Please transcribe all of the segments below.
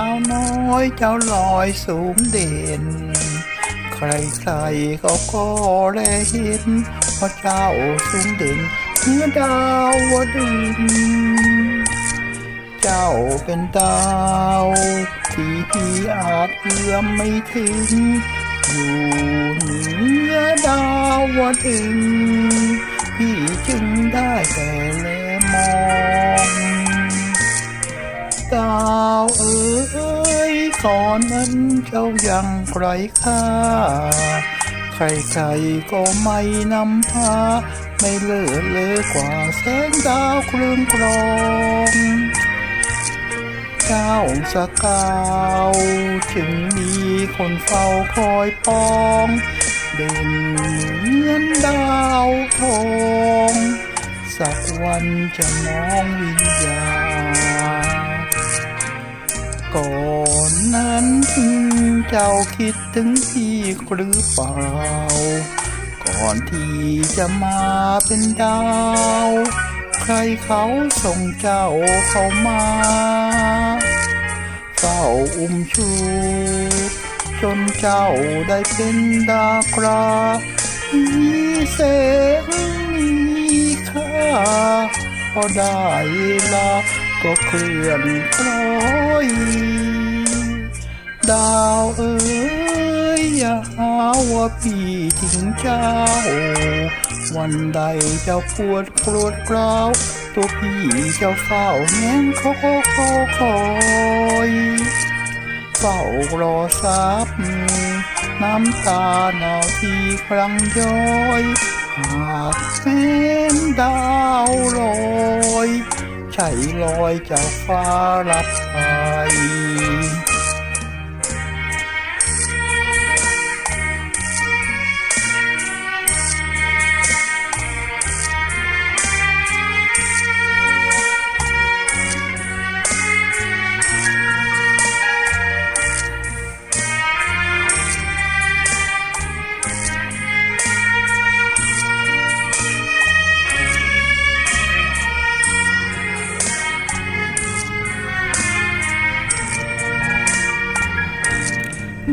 าวน้อยเจ้าลอยสูงเด่น ใครๆก็ก็แลเห็นว่าเจ้าสูงเด่นเหมื่อดาวดึงเจ้าเป็นดาวที่พี่อาจเอื้อมไม่ถึง อยู่เหนือดาวดึง อ๋ยก่อนนั้นเจ้ายังไกลค่า ใครๆก็ไม่นำพา ไม่เลิศเลอกว่าแสงดาวเครื่องกรองเจ้าสกาวจึงมีคนเฝ้าคอยปองเด่นเหมือนดาวทองสักวันจะมองวิญญาณก่อน นั้น เจ้าคิดถึงพี่หรือเปล่า ก่อนที่จะมาเป็นดาว ใครเขาส่งเจ้าเข้ามาเฝ้าอุ้มชูจนเจ้าได้เป็นดากรามีแสงมีค่าพอได้ลาก็เคลื่อนคล้อย ดาวเอ๋ยอย่าหาว่าพี่ทิ้งเจ้า วันใดเจ้าปวดโกรธกร้าว ตัวพี่เจ้าเฝ้าแง้มคอคอคอยเฝ้ารอซับน้ำตาหนาวที่ครั้งย้อยหากแม้นดาวลอยใช่ลอยจากฟ้ารับไป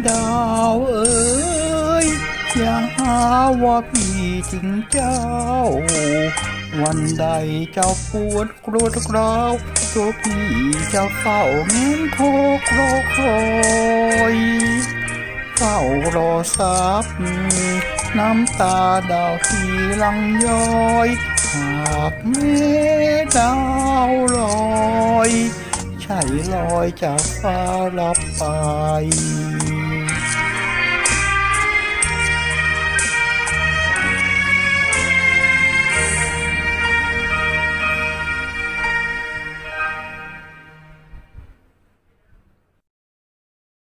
ดาวเอ๋ยอย่าหาว่าพี่ทิ้งเจ้า วันใดเจ้าปวดกลัวทุกราวตัวพี่เจ้าเฝ้าเง้นโคกรอคอยเฝ้ารอซับน้ำตาดาวที่ลังย้อยหากแม่ดาวลอยใช่ลอยจากฟ้าลับไป